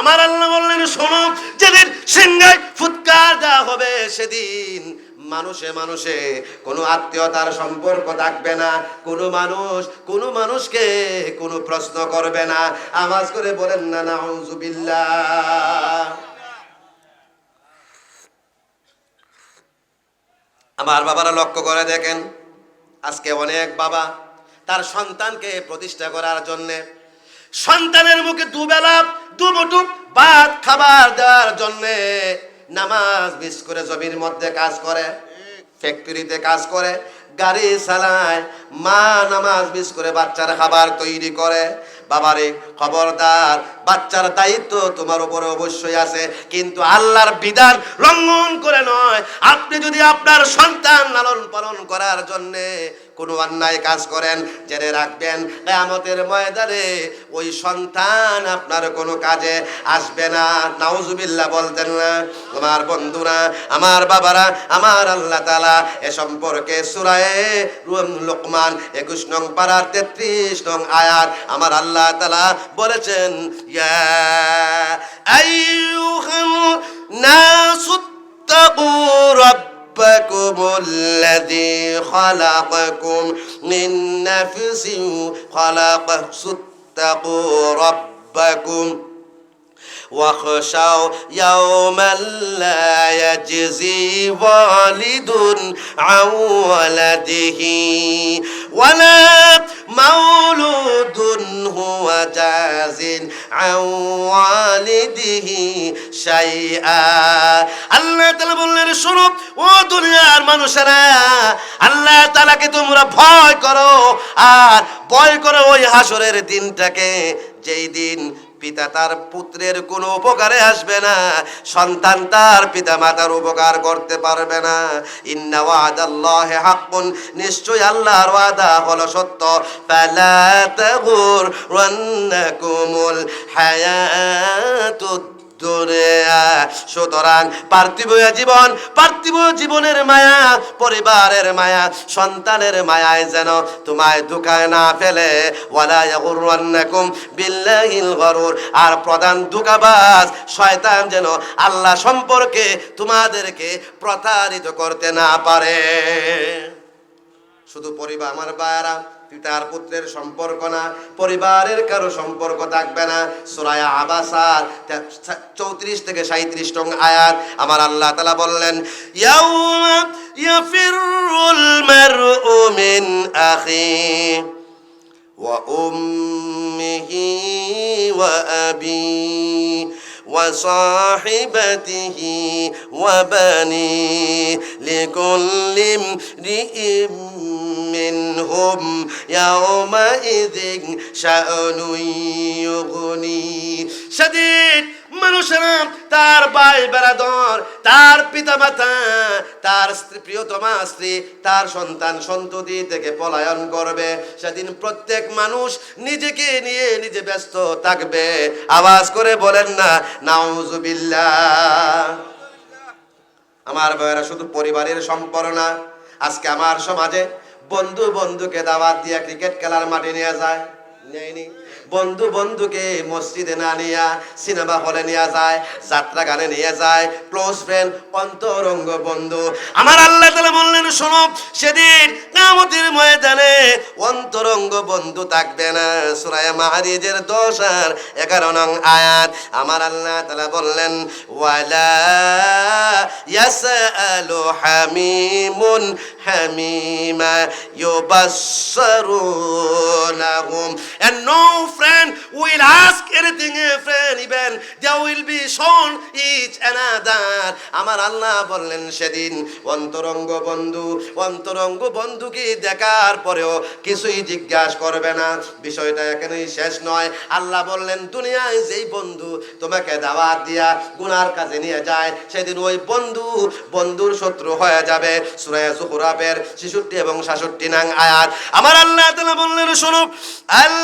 আমার আল্লাহ বললেন, শোনো, যেদিন সিংহায় ফুৎকার দেওয়া হবে, সেদিন মানুষে মানুষে, কোনো আত্মীয়তার সম্পর্ক থাকবে না, কোনো মানুষ, কোনো মানুষকে কোনো প্রশ্ন করবে না। আওয়াজ করে বলেন, না, নাউজুবিল্লাহ। আমার বাবারা লক্ষ্য করে দেখেন, আজকে অনেক বাবা তার সন্তানকে প্রতিষ্ঠা করার জন্যে, সন্তানের মুখে দুবেলা দুমুটু ভাত খাবার দেওয়ার জন্যে নামাজ মিস করে জমির মধ্যে কাজ করে, ফ্যাক্টরিতে কাজ করে, গাড়ি চালায়, মা নামাজ মিস করে বাচ্চার খাবার তৈরি করে। বাবারে, খবরদার, বাচ্চার দায়িত্ব তোমার উপরে অবশ্যই আছে, কিন্তু আল্লাহর বিধান লঙ্ঘন করে নয়। আপনি যদি আপনার সন্তান লালন পালন করার জন্যে কোনো অন্যায় কাজ করেন, জেনে রাখবেন, কেয়ামতের ময়দানে ওই সন্তান আপনার কোনো কাজে আসবে না। নাউজুবিল্লাহ বলতেন না আমার বন্ধুরা, আমার বাবারা, আমার আল্লাহ তালা এ সম্পর্কে সুরায়ে লোকমান একুশ নং পাড়ার তেত্রিশ নং আয়াত আমার আল্লাহ তালা বলেছেন, ইয়া আইয়ুহান নাসুত্তাকু রাব্ব ربكم الذي خلقكم من نفس خلق اتقوا ربكم واخشوا يوما لا يجزي والد عن ولده ওয়ালা মাউলুদুন হুয়া জাযিন আন ওয়ালিদিহি শাইআ। আল্লাহ তাআলা বললেন, শোনো, ও দুনিয়ার মানুষেরা, আল্লাহ তাআলাকে তোমরা ভয় করো, আর ভয় করো ওই হাসরের দিনটাকে, যেই দিন পিতা তার পুত্রের কোনো উপকারে আসবে না। সন্তান তার পিতা মাতার উপকার করতে পারবে না। ইন্না ওয়াদাল্লাহি হাক্কুন নিশ্চয় আল্লাহর ওয়াদা হলো সত্য। ফালা তাগুর রান্নাকুমুল হায়াতুদ দুনিয়া সুতরাং পার্থিব জীবন, পার্থিব জীবনের মায়া, পরিবারের মায়া, সন্তানের মায়ায় যেন তোমায় দুকায় না ফেলে। ওয়ালা ইয়াগুররান্নাকুম বিল্লাহিল গরুর। আর প্রধান দুকাবাজ শয়তান যেন আল্লাহ সম্পর্কে তোমাদেরকে প্রতারিত করতে না পারে। শুধু পরিবার, আমার বায়ারা পিতার পুত্রের সম্পর্ক না পরিবারের কারো সম্পর্ক থাকবে না সুরায়া আবাসার চৌত্রিশ থেকে সাঁত্রিশ টং আয়াত আমার আল্লাহ তালা বললেন ইয়াউমা ইয়াফিরুল মারউ মিন আখি ওয়া উম্মিহি ওয়া আবি وصاحبته وبنيه لكل امرئ منهم يومئذ شأن يغنيه شديد মানুষেরা তার ভাই বেড়াদর তার পিতা মাতা তার স্ত্রী প্রিয়তমা স্ত্রী তার সন্তান সন্ততি থেকে পলায়ন করবে সেদিন প্রত্যেক মানুষ নিজেকে নিয়ে নিজে ব্যস্ত থাকবে আওয়াজ করে বলেন না নাউজুবিল্লাহ আমার বয়েরা শুধু পরিবারের সম্পর্ক না আজকে আমার সমাজে বন্ধু বন্ধুকে দাওয়াত দিয়ে ক্রিকেট খেলার মাঠে নিয়ে যায়। নেয়নি। বন্ধু বন্ধুকে মসজিদে না নিয়া সিনেমা হলে নিয়ে যায়, যাত্রা গানে নিয়ে যায় ক্লোজ ফ্রেন্ড অন্তরঙ্গ বন্ধু। আমার আল্লাহ তালা বললেন, শোনো, সেদিন নামতির ময়দানে অন্তরঙ্গ বন্ধু থাকবে না। সুরায় মাহারিজের দশ আর এগারো নং আয়াত। আমার আল্লাহ তালা বললেন, ওয়ালা হামিমুন Hamima yubassarunahum and no friend will ask anything a friend, even there will be shown each another. আমার আল্লাহ বললেন সেদিন, অন্তরঙ্গ বন্ধু, অন্তরঙ্গ বন্ধুকে দেখার পরেও কিছুই জিজ্ঞাসা করবে না। বিষয়টা এখানেই শেষ নয়। আল্লাহ বললেন, দুনিয়ায় যেই বন্ধু তোমাকে দাওয়াত দিয়া গুনার কাজে নিয়ে যায়, সেদিন ওই বন্ধু, বন্ধুর শত্রু হয়ে যাবে। সুরায় সুকুরাবের ছেষট্টি এবং সাতষট্টি নাং আয়াত। আমার আল্লাহ তালা বললেন, শোনো, আল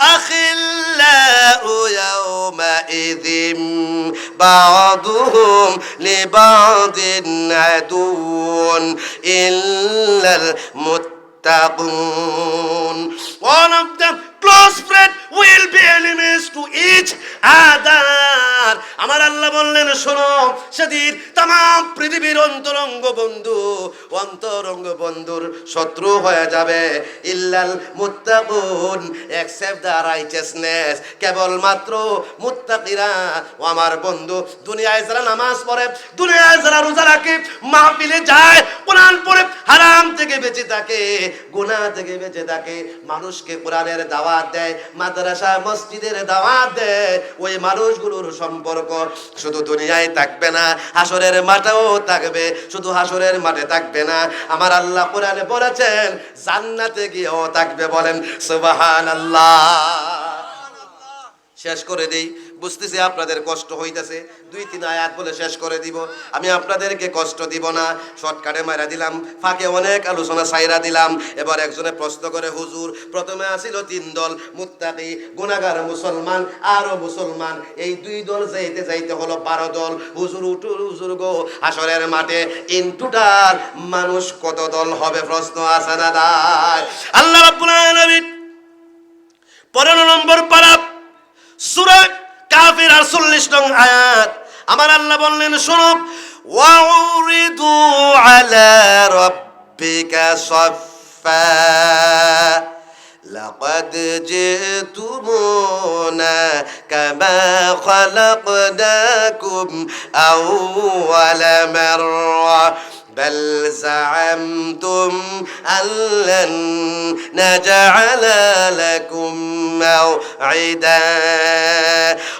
أخلاء يومئذ بعضهم لبعض عدو إلا المتقون. One of them close friend. Will be enemies to each other. আমার আল্লাহ বললেন, শোনো, সেদিন তাম পৃথিবীর অন্তরঙ্গ বন্ধু অন্তরঙ্গ বন্ধুর শত্রু হয়ে যাবে। ইল্লাল মুত্তাকুন এক্সেপ্ট দ্য রাইচিয়াসনেস কেবলমাত্র মুত্তাকিরা ও আমার বন্ধু। দুনিয়ায় যারা নামাজ পড়ে, দুনিয়ায় যারা রোজা রাখে, মাহফিলে যায়, কোরআন পড়ে, হারাম থেকে বেঁচে থাকে, গুনাহ থেকে বেঁচে থাকে। মানুষকে কোরআনের দাওয়াত দেয় মাদ্রাসা মসজিদের দাওয়াত ওই মানুষগুলোর সম্পর্ক শুধু দুনিয়ায় থাকবে না, হাসরের মাঠেও থাকবে, শুধু হাসরের মাঠে থাকবে না। আমার আল্লাহ কোরআনে বলেছেন, জান্নাতে গিয়েও থাকবে বলেন, সুবহানাল্লাহ। শেষ করে দেই। বুঝতেছি আপনাদের কষ্ট হইতেছে, দুই, তিন আয়াত বলে শেষ করে দিব। আমি আপনাদেরকে কষ্ট দিব না, শর্টকাটে মারা দিলাম, ফাঁকে অনেক আলোচনা সাইরা দিলাম। এবার একজনে প্রশ্ন করে, হুজুর, প্রথমে আসিল তিন দল, মুত্তাকি গুনাগার মুসলমান আরও মুসলমান, এই দুই দল যাইতে যাইতে হলো বারো দল। হুজুর উঠু, হুজুর গো আসরের মাঠে ইন মানুষ কত দল হবে? প্রশ্ন আছে না দায় আল্লাহ পনেরো নম্বর পারা সূরা কাফির আর চল্লিশ নং আয়াত আমার আল্লাহ বললেন শোনো ওয়াউরিদু আলা রাব্বিকা সাফফা لقد جئتمونا كما خلقناكم أول مرة بل زعمتم أن لن نجعل لكم موعدا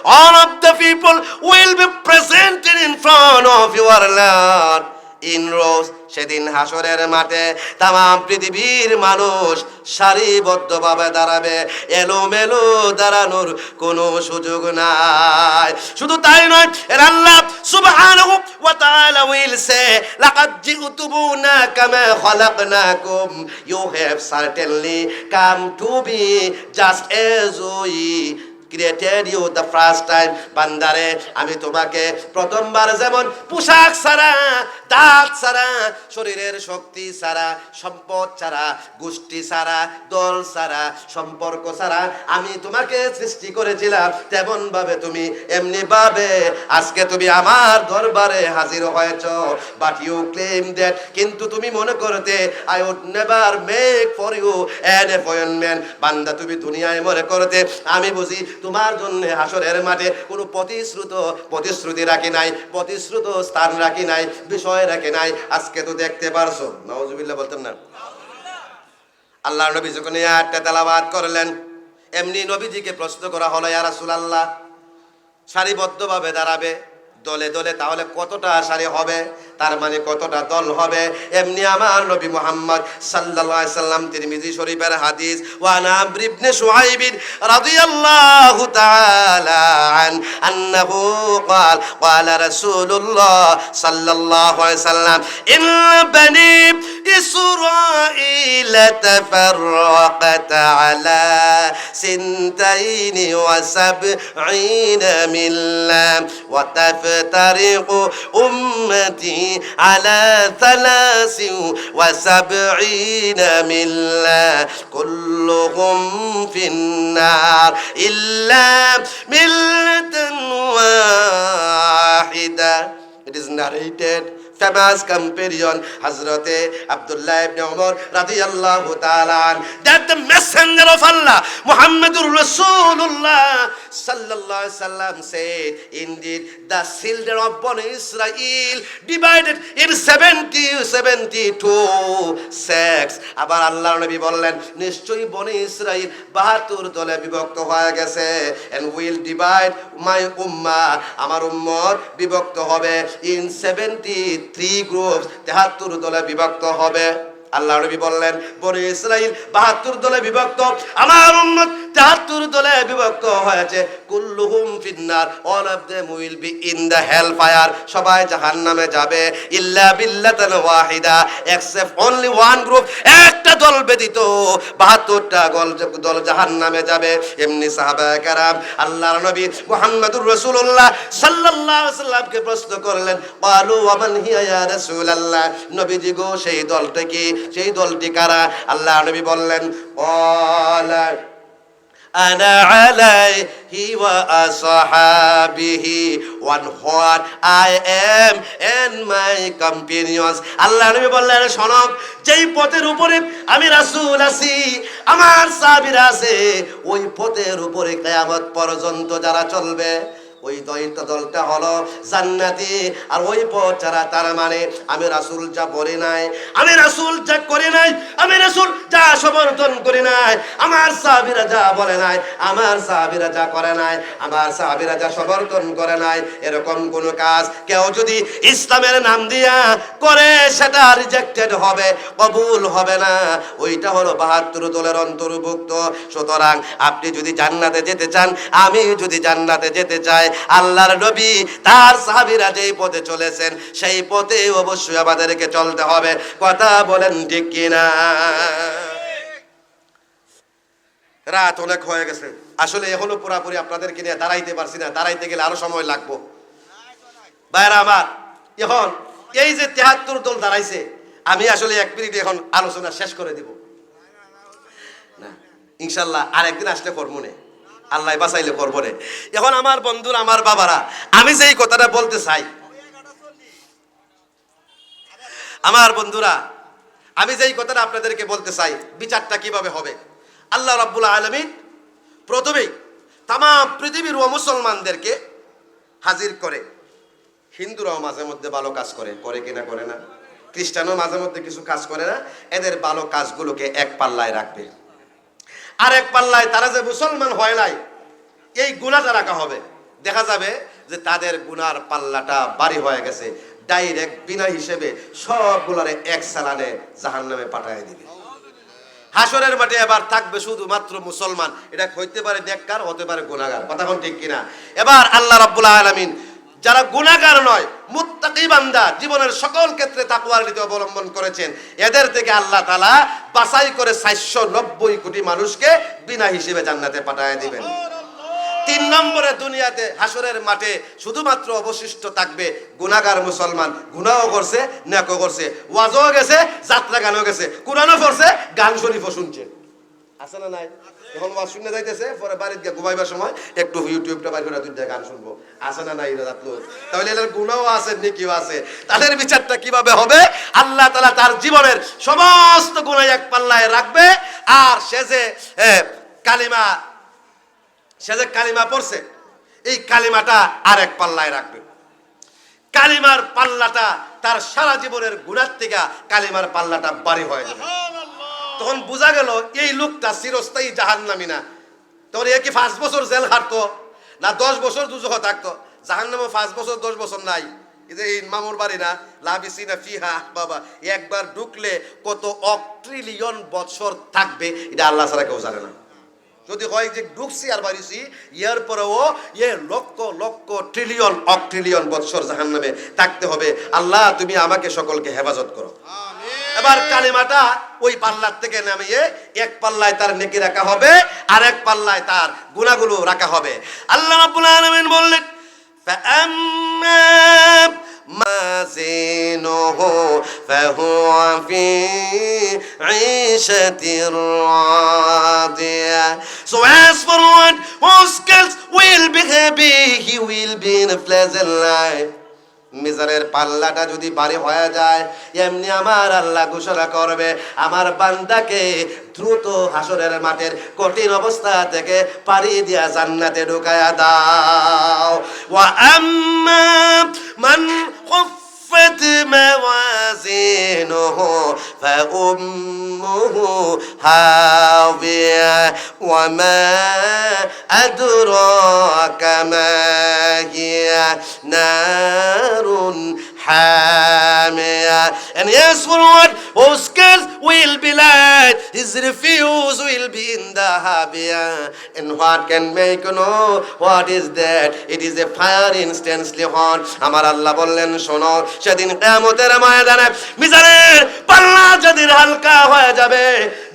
All of the people will be presented in front of your Lord in rows সেদিন হাসরের মাঠে তাম পৃথিবীর মানুষ সারিবদ্ধভাবে দাঁড়াবে, এলোমেলো দাঁড়ানোর কোনো সুযোগ নাই। শুধু তাই নয়, এর আল্লাহ সুবহানাহু ওয়া তাআলা উইল সে, লাকাদ জিউতুবুনা কামা খালাকনাকুম, you have certainly come to be just as we created you the first time বান্দারে আমি তোমাকে প্রথমবার যেমন পোশাক ছাড়া, দাঁত ছাড়া, শরীরের শক্তি ছাড়া, সম্পদ ছাড়া, গোষ্ঠী ছাড়া, দল ছাড়া, সম্পর্ক ছাড়া আমি তোমাকে সৃষ্টি করেছিলাম তেমন তুমি এমনি ভাবে আজকে তুমি আমার দরবারে হাজির হয়েছ বাট ইউ ক্লেম দ্যাট কিন্তু তুমি মনে করতে I would never make for you an appointment বান্দা, তুমি দুনিয়ায় মনে করতে, আমি বুঝি তোমার জন্য আসরের মাঠে কোনো প্রতিশ্রুত প্রতিশ্রুতি রাখি নাই, প্রতিশ্রুত স্থান রাখি নাই, বিষয় রাখি নাই। আজকে তো দেখতে পারছ। নওয়াজুবিল্লাহ বলতেন না। আল্লাহ নবী যখন এই আয়াতটা তেলাবাদ করলেন, এমনি নবীজিকে প্রশ্ন করা হলো ইয়ারা সুলাল্লাহ সারিবদ্ধভাবে দাঁড়াবে দলে দলে তাহলে কতটা সারি হবে তার মানে কতটা দল হবে এমনি আমার নবী মুহাম্মদ সাল্লাল্লাহু আলাইহি সাল্লাম তিরমিজি শরীফের হাদিস ওয়া নাম ইবনে সুহাইব রাদিয়াল্লাহু তাআলা আন আন্নাহু قال قال رسول الله صلى الله عليه وسلم إن بني إسرائيل تفرقت على سنتين وسبعين ملة وتفترق أمتي على ثلاث وسبعين ملة. كلهم في النار إلا ملة واحدة. It is narrated famous companion হযরতে আব্দুল্লাহ ইবনে ওমর রাদিয়াল্লাহু তাআলা that the messenger of Allah মুহাম্মাদুর রাসূলুল্লাহ সাল্লাল্লাহু আলাইহি সাল্লাম said, indeed, the children of Bani Israel divided in 70 72 sex আবার আল্লাহ নবী বললেন, নিশ্চয়ই বনি ইসরাঈল 72 দলে বিভক্ত হয়ে গেছে এন্ড উইল ডিভাইড মাই উম্মাহ আমার উম্মত বিভক্ত হবে ইন 70 থ্রি গ্রুপস তেহাত্তর দলে বিভক্ত হবে। আল্লাহ নবী বললেন, বনে ইসরাইল বাহাত্তর দলে বিভক্ত। আমার উন্নত তেহাত্তর দলে বিভক্ত হয়েছে। কুল্লুহুম ফিন্নার all of them will be in the hell fire সবাই জাহান্নামে যাবে। ইল্লা বিল্লাতান ওয়াহিদা। এক্সেপ্ট অনলি ওয়ান গ্রুপ একটা দল ব্যতীত বাহাত্তরটা দল দল জাহান্নামে যাবে। এমনি সাহাবা কারাম, আল্লাহর নবী মুহাম্মদুর রাসূলুল্লাহ সাল্লাল্লাহু আলাইহি সাল্লামকে প্রশ্ন করলেন ক্বালু ওয়া মান হিয়া ইয়া রাসূলুল্লাহ? নবীজি গো, সেই দলটা কি? সেই দলটি কারা? আল্লাহ নবী বললেন ক্বালা أنا عليه وأصحابه one what I am and my companions আল্লাহ নবী বললেন শোনক যেই পথের উপরে আমি রাসূল আছি আমার সাহাবীরা আছে ওই পথের উপরে কিয়ামত পর্যন্ত যারা চলবে ওই দৈত্য দলটা হলো জান্নাতি। আর ওই পথ ছাড়া তার মানে আমি রাসূল যা বলি নাই, আমি রাসুল যা করি নাই, আমি রাসুল যা সমর্থন করি নাই, আমার সাহাবীরা যা বলে নাই, আমার সাহাবীরা যা করে নাই, আমার সাহাবীরা যা সমর্থন করে নাই, এরকম কোন কাজ কেউ যদি ইসলামের নাম দিয়া করে, সেটা রিজেক্টেড হবে, কবুল হবে না। ওইটা হলো বাহাত্তর দলের অন্তর্ভুক্ত। সুতরাং আপনি যদি জান্নাতে যেতে চান, আমি যদি জান্নাতে যেতে চাই আল্লাহর নবী, তার সাহাবীরা যেই পথে চলেছেন, সেই পথে অবশ্যই আমাদেরকে চলতে হবে। কথা বলেন ঠিক কিনা? রাত অনেক হয়ে গেছে। আসলে এখনও পুরাপুরি আপনাদেরকে নিয়ে দাঁড়াইতে পারছি না। দাঁড়াইতে গেলে আরও সময় লাগবো। ভাইরা আমার, এখন এই যে তেহাত্তর দল দাঁড়াইছে, আমি আসলে এক মিনিট এখন আলোচনা শেষ করে দিব। না, ইনশাল্লাহ আরেকদিন আসলে করব নে। আল্লাহ বাঁচাইলে করব রে এখন আমার বন্ধুরা, আমার বাবারা, আমি যে এই কথাটা বলতে চাই, আমার বন্ধুরা, আমি যেই কথাটা আপনাদেরকে বলতে চাই, বিচারটা কীভাবে হবে? আল্লাহ রাব্বুল আলমিন প্রথমেই তাম পৃথিবীর ও মুসলমানদেরকে হাজির করে। হিন্দুরাও মাঝে মধ্যে ভালো কাজ করে করে কিনা করে না? খ্রিস্টানও মাঝে মধ্যে কিছু কাজ করে না, এদের ভালো কাজগুলোকে এক পাল্লায় রাখবে। আর এক পাল্লায় তারা যে মুসলমান হয় নাই, এই গুণাটা রাখা হবে। দেখা যাবে যে তাদের গুনার পাল্লাটা বাড়ি হয়ে গেছে। ডাইরেক্ট বিনা হিসেবে সবগুলারে এক সালানে জাহান নামে পাঠায় দিবে। হাসরের মাঠে এবার থাকবে শুধুমাত্র মুসলমান। এটা হইতে পারে নেককার, হতে পারে গুনাহগার। কথা ঠিক কিনা? এবার আল্লাহ রাব্বুল আলামিন যারা গুনাহগার নয়, মুত্তাকি বান্দা জীবনের সকল ক্ষেত্রে তাকওয়ার নীতি অবলম্বন করেছেন, এদের থেকে আল্লাহ তাআলা বাছাই করে 490 কোটি মানুষকে বিনা হিসেবে জান্নাতে পাঠায় দিবেন। তিন নম্বরে দুনিয়াতে হাসরের মাঠে শুধুমাত্র অবশিষ্ট থাকবে গুনাগার মুসলমান। গুনাও করছে, নেকও করছে, ওয়াজও গেছে যাত্রা গানও গেছে, কোরআনও পড়ছে, গান শরীফও শুনছে। আছে না নাই? এখন ওয়াজ শুনে যাইতেছে, পরে গিয়ে ঘুমাইবার সময় একটু ইউটিউবটা বাইর করে গান শুনব। না তাহলে এদের গুণাও আছে আছে। তাদের বিচারটা কীভাবে হবে? আল্লাহ তাআলা তার জীবনের সমস্ত গুণাই এক পাল্লায় রাখবে, আর সে যে কালিমা, সে যে কালিমা পড়ছে, এই কালিমাটা আর এক পাল্লায় রাখবে। কালিমার পাল্লাটা তার সারা জীবনের গুণার থেকে কালিমার পাল্লাটা বাড়ি হয়ে যাবে। তখন বোঝা গেল, এই লোকটা চিরস্থায়ী জাহান্নামী না। তখন এ কি পাঁচ বছর জেল খাটতো, না দশ বছর দুজহ থাকতো? জাহান্নামে পাঁচ বছর, দশ বছর নাই। এই মামুর বাড়ি না না ফিহা, বাবা, একবার ঢুকলে কত অক্ট্রিলিয়ন বছর থাকবে, এটা আল্লাহ ছাড়া কেউ জানে না। যদি হয় যে ঢুকছি আর বাড়িছি, ইয়ার পরেও ইয়ে লক্ষ লক্ষ ট্রিলিয়ন অক ট্রিলিয়ন বৎসর জাহান নামে থাকতে হবে। আল্লাহ, তুমি আমাকে সকলকে হেফাজত করো। এবার কালিমাটা ওই পাল্লার থেকে নামিয়ে এক পাল্লায় তার নেকি রাখা হবে আর এক পাল্লায় তার গুণাগুলো রাখা হবে আল্লাহ রাব্বুল আলামিন বললেন فأما مازينه فهو في عيشة راضية So as for one whose skills will be happy he will be in a pleasant life মিজানের পাল্লাটা যদি বাড়ি হয়ে যায়, এমনি আমার আল্লাহ ঘোষণা করবে, আমার বান্দাকে দ্রুত হাসরের মাঠের কঠিন অবস্থা থেকে পাড়ি দিয়া জান্নাতে ঢুকায়া দাও। ওয়া আম্মা মান خفت موازينه فأمه هاوية وما أدراك ما هي؟ نار حامية. and yes for what whose his refuse will be in the habia. And what can make you know? What is that? It is a fire instantly hot. আমার আল্লাহ বললেন শোনো, সেদিন কেমতের ময়দানে মিজানের পাল্লা যেদিন হালকা হয়ে যাবে,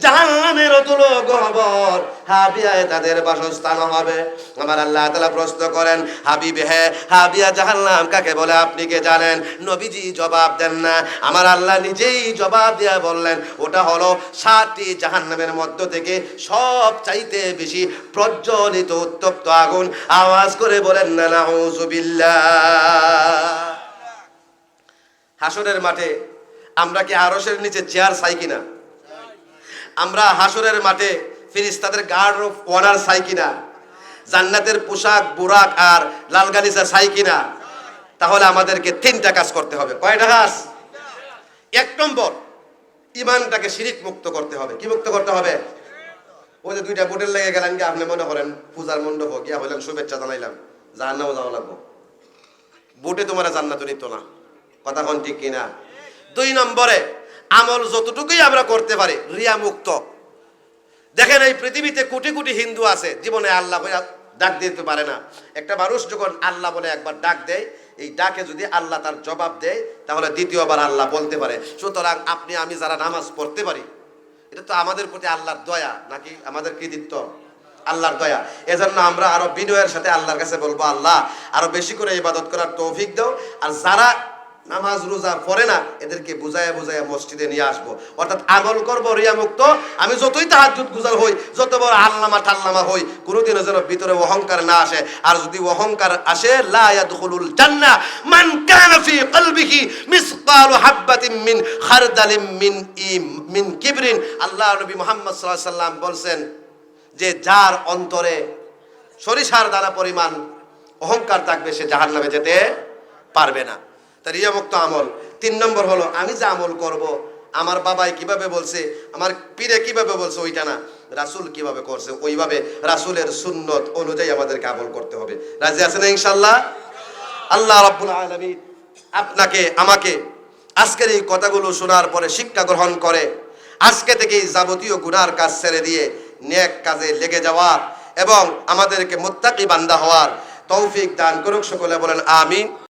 জাহান্নামের তুলো গহবর, হাবিয়ায় তাদের বাসস্থান হবে। আমার আল্লাহ তাআলা প্রশ্ন করেন, হাবিবে হে, হাবিয়া জাহান্নাম কাকে বলে আপনি কে জানেন? নবীজি জবাব দেন না। আমার আল্লাহ নিজেই জবাব দিয়ে বললেন, ওটা হলো সাতটি জাহান্নামের মধ্য থেকে সব চাইতে বেশি প্রজ্বলিত উত্তপ্ত আগুন আওয়াজ করে বলেন না নাউজুবিল্লাহ হাসরের মাঠে আমরা কি আরসের নিচে চেয়ার চাই কিনা? আমরা হাসরের মাঠে ফিরিস্তাদের গার্ড অফ অনার চাই কিনা? জান্নাতের পোশাক, বুরাক আর লাল গালিচা চাই কিনা? তাহলে আমাদেরকে তিনটা কাজ করতে হবে। কয়টা কাজ? এক নম্বর ইমানটাকে শিরিক মুক্ত করতে হবে। কি মুক্ত করতে হবে? ওই যে দুইটা বোটের লেগে গেলেন কি আপনি মনে করেন, পূজার মণ্ডপ গিয়া হইলেন শুভেচ্ছা জানাইলাম। জান্নাও যাওয়া লাগবো। বুটে তোমার জান্নাত নিত না। কথা কোন ঠিক কিনা? দুই নম্বরে, আমল যতটুকুই আমরা করতে পারি, রিয়া মুক্ত। দেখেন এই পৃথিবীতে কোটি কোটি হিন্দু আছে, জীবনে আল্লাহ ডাক দিতে পারে না। একটা মানুষ যখন আল্লাহ বলে একবার ডাক দেয় এই ডাকে যদি আল্লাহ তার জবাব দেয়, তাহলে দ্বিতীয়বার আল্লাহ বলতে পারে। সুতরাং আপনি, আমি যারা নামাজ পড়তে পারি, এটা তো আমাদের প্রতি আল্লাহর দয়া, নাকি আমাদের কৃতিত্ব? আল্লাহর দয়া। এজন্য আমরা আরও বিনয়ের সাথে আল্লাহর কাছে বলব, আল্লাহ, আরও বেশি করে ইবাদত করার তৌফিক দাও। আর যারা নামাজ রোজা পড়ে না এদেরকে বুঝায় বুঝায় মসজিদে নিয়ে আসব। অর্থাৎ আমল করব রিয়া মুক্ত আমি যতই তাহাজুদ গুজার হই, যত বড় আল্লামা টাল্লামা হই, কোনোদিনও যেন ভিতরে অহংকার না আসে। আর যদি অহংকার আসে, লা মান কলবিহি মিসকালু মিন খারদালিন মিন ইম, মিন কিবরিন। আল্লাহ নবী মুহাম্মদ সাল্লাল্লাহু সাল্লাম বলছেন যে যার অন্তরে সরিষার দানা পরিমাণ অহংকার থাকবে, সে জাহান্নামে যেতে পারবে না। তার মুক্ত আমল। তিন নম্বর হলো, আমি যে আমল করব, আমার বাবাই কীভাবে বলছে, আমার পীরে কীভাবে বলছে, ওইটা না। রাসূল কীভাবে করছে, ওইভাবে রাসূলের সুন্নত অনুযায়ী আমাদেরকে আমল করতে হবে। রাজি আছেন ইনশাল্লাহ আল্লাহ রাব্বুল আলামিন আপনাকে, আমাকে আজকের এই কথাগুলো শোনার পরে শিক্ষা গ্রহণ করে, আজকে থেকেই যাবতীয় গুনার কাজ ছেড়ে দিয়ে নেক কাজে লেগে যাওয়ার এবং আমাদেরকে মুত্তাকি বান্দা হওয়ার তৌফিক দান করুক, সকলে বলেন আমিন।